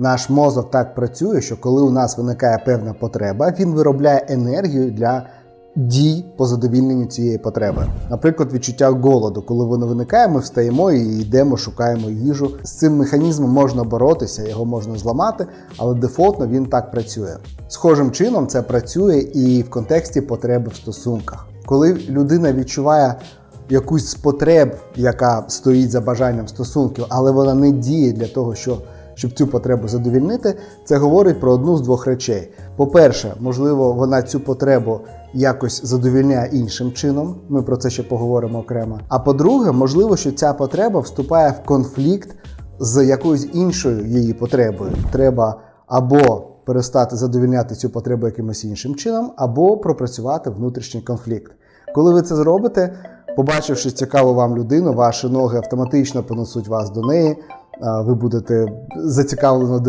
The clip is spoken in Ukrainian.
Наш мозок так працює, що коли у нас виникає певна потреба, він виробляє енергію для дій по задовільненню цієї потреби. Наприклад, відчуття голоду, коли воно виникає, ми встаємо і йдемо, шукаємо їжу. З цим механізмом можна боротися, його можна зламати, але дефолтно він так працює. Схожим чином це працює і в контексті потреби в стосунках. Коли людина відчуває якусь з потреб, яка стоїть за бажанням стосунків, але вона не діє для того, що, щоб цю потребу задовільнити, це говорить про одну з двох речей. По-перше, можливо, вона цю потребу якось задовільняє іншим чином. Ми про це ще поговоримо окремо. А по-друге, можливо, що ця потреба вступає в конфлікт з якоюсь іншою її потребою. Треба або перестати задовільняти цю потребу якимось іншим чином, або пропрацювати внутрішній конфлікт. Коли ви це зробите, побачивши цікаву вам людину, ваші ноги автоматично понесуть вас до неї. Ви будете зацікавлено